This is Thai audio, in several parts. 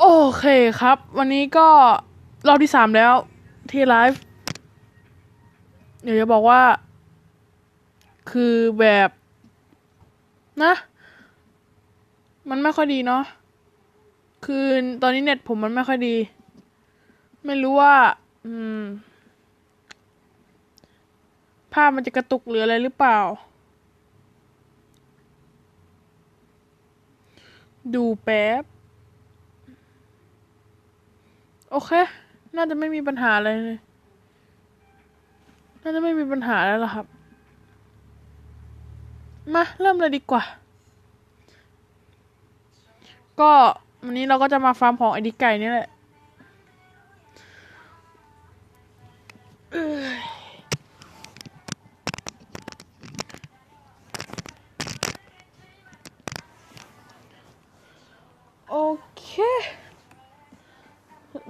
โอเคครับ วันนี้ก็รอบที่สามแล้วที่ไลฟ์เดี๋ยวจะบอกว่า คือแบบนะ มันไม่ค่อยดีเนาะคือตอนนี้เน็ตผมมันไม่ค่อยดี ไม่รู้ว่า อืม ภาพมันจะกระตุกหรืออะไรหรือเปล่า ดูแป๊บ โอเค น่าจะไม่มีปัญหาอะไรเลย น่าจะไม่มีปัญหาแล้วล่ะครับ มา เริ่มเลยดีกว่า ก็วันนี้เราก็จะมาฟาร์มของไอดิไก่นี่แหละ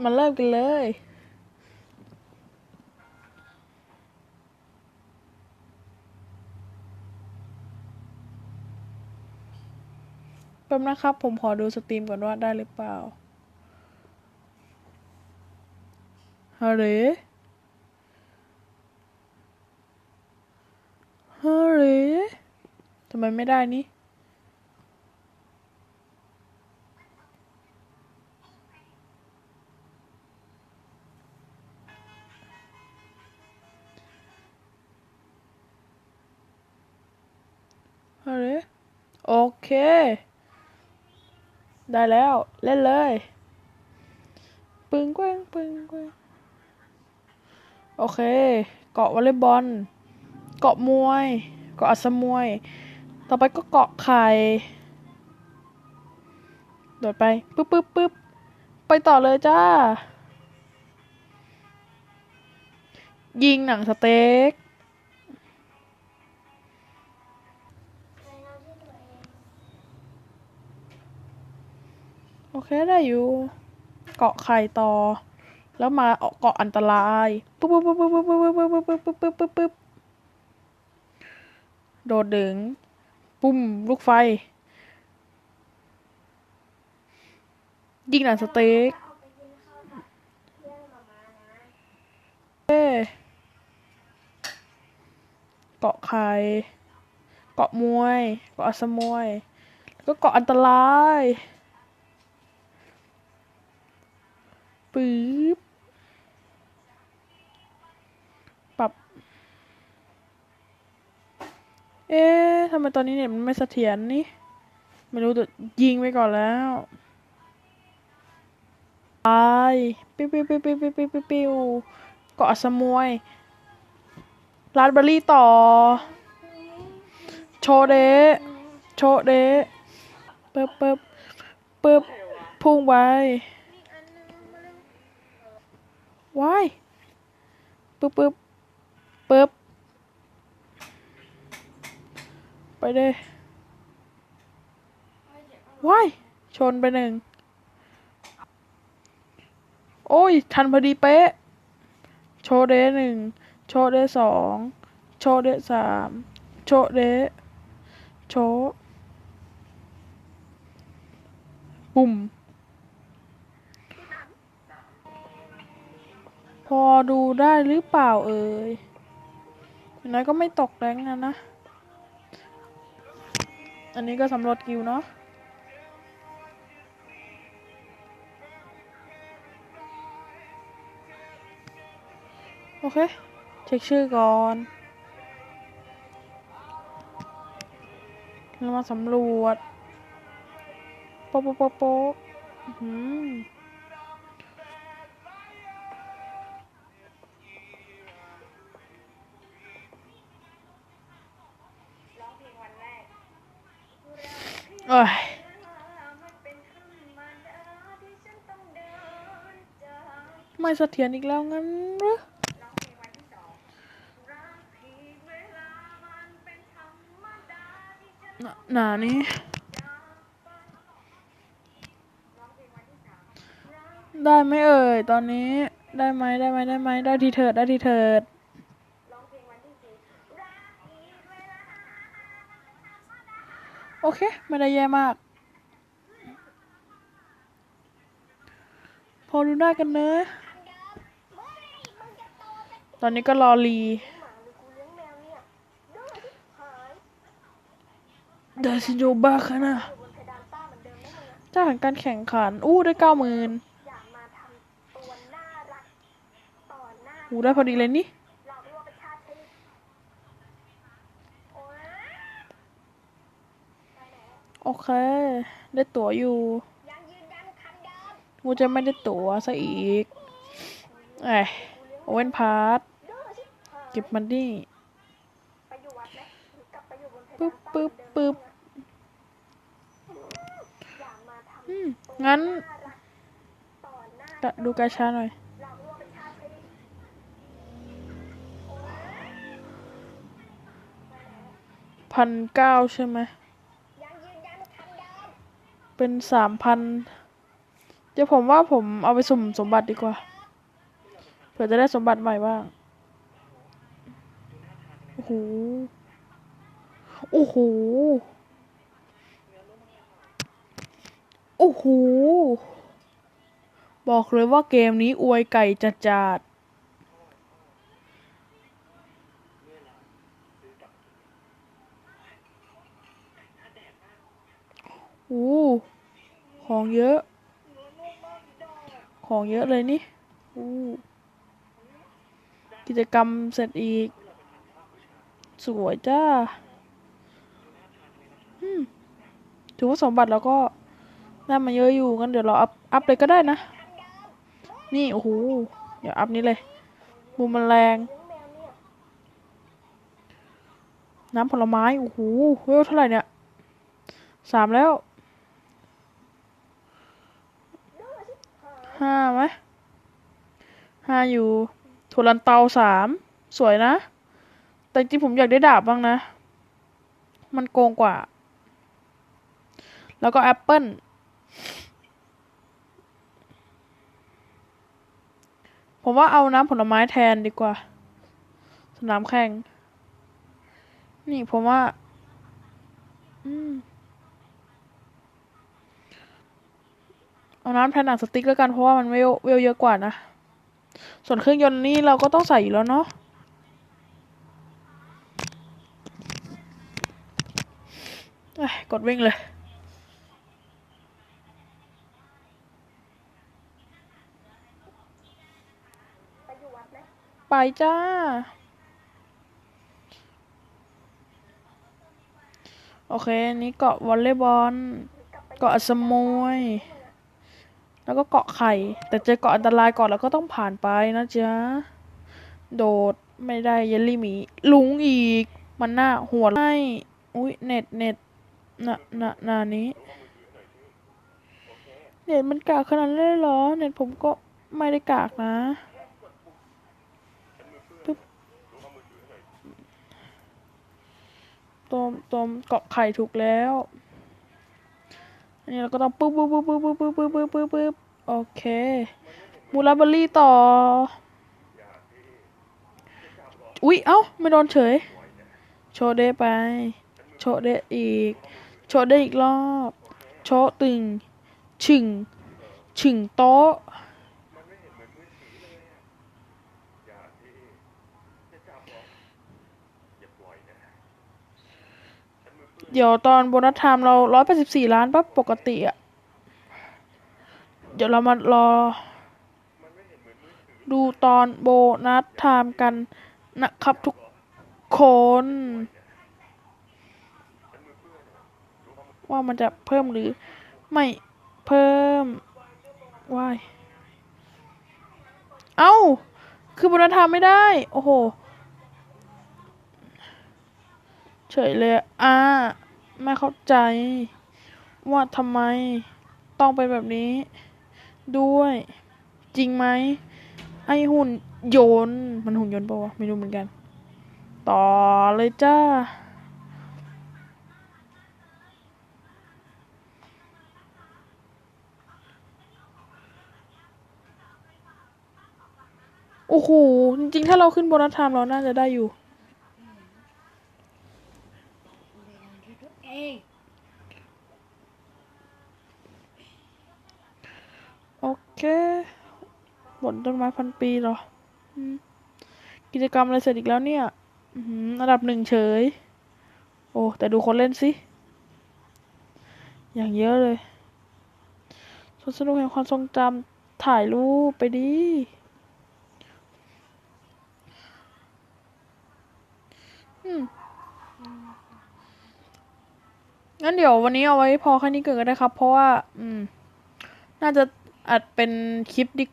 มาเริ่มกันเลย แป๊บนะครับ ผมขอดูสตรีมก่อนว่าได้หรือเปล่าฮัลโหลฮัลโหลทำไมไม่ได้นี่ ฮัลโหลโอเค ได้แล้วเล่นเลย ปึงกว้งปึงกว้งโอเค เกาะวอลเลย์บอล เกาะมวย เกาะอัสมวย ต่อไปก็เกาะไข่โดดไปปึ๊บปึ๊บปึ๊บไปต่อเลยจ้า ยิงหนังสเต็ก โอเคได้อยู่ เกาะไข่ต่อ แล้วมาเกาะอันตรายปุ๊บปุ๊บปุ๊บปุ๊บปุ๊บปุ๊บปุ๊บปุ๊บปุ๊บปุ๊บปุ๊บปุ๊บโดดดึง ปุ้มลูกไฟ ยิงหนังสเต็กเอ้เกาะไข่เกาะมวย เกาะสมวย แล้วก็เกาะอันตราย ปึ๊บปรับ เอ๊ะทำไมตอนนี้เนี่ยมันไม่เสถียรนี่ ไม่รู้แต่ยิงไปก่อนแล้วไปปิ้วปิ้วปิ้วปิ้วปิ้วปิ้วปิ้วเกาะสมวยลาดเบอรี่ต่อ โชเดโชเดปึ๊บปึ๊บปึ๊บพุ่งไป ว้ายปึ๊บปึ๊บปึ๊บไปเลยว้ายชนไปหนึ่ง โอ้ย ทันพอดีเป๊ะ โชเดหนึ่ง โชเดสอง โชเดสาม โชเดโชว์ปุ่ม พอดูได้หรือเปล่าเอ่ยอย่างน้อยก็ไม่ตกแรงนะนะ อันนี้ก็สำรวจกิวเนาะโอเค เช็คชื่อก่อน เรามาสำรวจ โป๊ะโป๊ะโป๊ะหือ เอ้ยไม่เสถียรอีกแล้วงั้นหรือน่ะหนานี้ได้ไหมเอ่ย ตอนนี้ได้ไหมได้ไหมได้ไหมได้ทีเถิดได้ทีเถิด โอเค ไม่ได้แย่มาก พอดูหน้ากันเนอะ ตอนนี้ก็รอรี เดซิโยบ้าค่ะนะจ้างการแข่งขัน อู้ได้เก้าหมื่นอู้ได้พอดีเลยนี่ โอเค ได้ตั๋วอยู่ กูจะไม่ได้ตั๋วซะอีกเอ้โอเวนพาร์ตเก็บมันดิปึ๊บปึ๊บปึ๊บงั้นดูกาชาหน่อย พันเก้าใช่ไหม เป็นสามพันเดี๋ยวผมว่าผมเอาไปสุ่มสมบัติดีกว่า เผื่อจะได้สมบัติใหม่บ้าง โอ้โห โอ้โห โอ้โห บอกเลยว่าเกมนี้อวยไก่จัดจัด อู้ของเยอะ ของเยอะเลยนี่อู้กิจกรรมเสร็จอีก สวยจ้าถือว่าสมบัติแล้วก็ได้มาเยอะอยู่งั้นเดี๋ยวเราอัพอัพเลยก็ได้นะ นี่โอ้โหเดี๋ยวอัพนี้เลยบูมแมลงเลี้ยงน้ำผลไม้ โอ้โหเวลเท่าไหร่เนี่ยสามแล้ว ห้าไหมห้าอยู่ถั่วลันเตาสามสวยนะ แต่จริงผมอยากได้ดาบบ้างนะ มันโกงกว่า แล้วก็แอปเปิลผมว่าเอาน้ำผลไม้แทนดีกว่า สนามแข่ง นี่ผมว่า อืม เอาน้ำแทนหนังสติ๊กแล้วกันเพราะว่ามันเวลเวลเยอะกว่านะ ส่วนเครื่องยนต์นี่เราก็ต้องใส่อยู่แล้วเนาะกดวิ่งเลยไปจ้า โอเค นี้เกาะวอลเลย์บอล เกาะสมวย แล้วก็เกาะไข่ แต่เจอเกาะอันตรายก่อนแล้วก็ต้องผ่านไปนะจ๊ะ โดดไม่ได้เยลลี่หมี ลุงอีก มันหน้าหัวให้อุ้ยเน็ตเน็ตนะนะน่ะนี้ เน็ตมันกากขนาดนั้นเลยเหรอ เน็ตผมก็ไม่ได้กากนะตัวตัวเกาะไข่ถูกแล้ว อันนี้เราก็ต้องปึ๊บปึ๊บปึ๊บปึ๊บปึ๊บปึ๊บปึ๊บปึ๊บปึ๊บปึ๊บโอเคมูลาเบอรี่ต่อ อุ๊ย เอ้า ไม่โดนเฉย โชเดไป โชเดอีก โชเดอีกรอบ โชตึง ชึง ชึงโต๊ะ เดี๋ยวตอนโบนัสไทม์เราร้อยแปดสิบสี่ล้านปั๊บปกติอะเดี๋ยวเรามารอ ดูตอนโบนัสไทม์กันนะครับทุกคน ว่ามันจะเพิ่มหรือไม่เพิ่มว้าย เอ้า คือโบนัสไทม์ไม่ได้ โอ้โห เฉยเลยอ่าไม่เข้าใจ ว่าทำไมต้องเป็นแบบนี้ ด้วย จริงไหม ไอหุ่นยนต์มันหุ่นยนต์ปะวะไม่รู้เหมือนกัน ต่อเลยจ้าโอ้โห จริงๆ ถ้าเราขึ้นโบนัสไทม์เราน่าจะได้อยู่ โอเคบนต้นไม้พันปีเหรออืมกิจกรรมอะไรเสร็จอีกแล้วเนี่ยอือหืออันดับหนึ่งเฉย โอ้ แต่ดูคนเล่นสิ อย่างเยอะเลยสวนสนุกแห่งความทรงจำถ่ายรูปไปดิ งั้นเดี๋ยววันนี้เอาไว้พอแค่นี้เกินก็ได้ครับ เพราะว่า อืม น่าจะอัดเป็นคลิปดี